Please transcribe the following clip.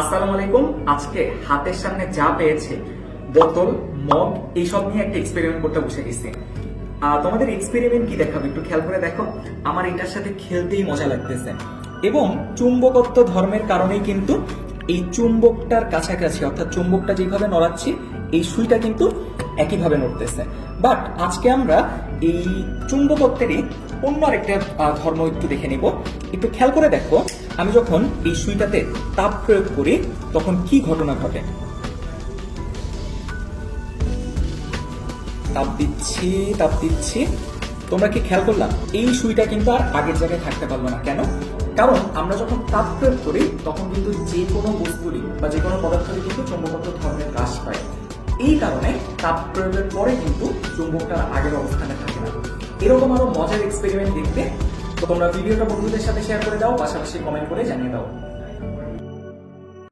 আসসালামু আলাইকুম। আজকে হাতের সামনে যা পেয়েছে, বোতল, মগ, এইসব নিয়ে একটা এক্সপেরিমেন্ট করতে বসে গেছি। তোমাদের এক্সপেরিমেন্ট কি দেখাবো একটু খেয়াল করে দেখো। আমার এটার সাথে খেলতেই মজা লাগতেছে। এবং চুম্বকত্ব ধর্মের কারণেই কিন্তু এই চুম্বকটার কাছাকাছি, অর্থাৎ চুম্বকটা যেভাবে নড়াচ্ছি, এই সুইটা কিন্তু একইভাবে নড়তেছে। বাট আজকে আমরা এই চুম্বকত্বেরই অন্য আরেকটা ধর্ম একটু দেখে নিব। একটু খেয়াল করে দেখো, আমি যখন এই সুইটাতে তাপ প্রয়োগ করি, তখন কি ঘটনা ঘটে? তাপ দিচ্ছি তাপ দিচ্ছি। তোমরা কি খেয়াল করলাম এই সুইটা কিন্তু আর আগের জায়গায় থাকতে পারল না। কেন? কারণ আমরা যখন তাপ প্রয়োগ করি, তখন কিন্তু যে কোনো বস্তুরই বা যে কোনো পদার্থেরই কিন্তু চুম্বকত্ব ধর্মের হ্রাস পায়। এই কারণে তাপ প্রয়োগের পরে কিন্তু চুম্বকটা আগের অবস্থানে এরকম আরও মজার এক্সপেরিমেন্ট দেখতে তো তোমরা ভিডিওটা বন্ধুদের সাথে শেয়ার করে দাও, পাশাপাশি কমেন্ট করে জানিয়ে দাও।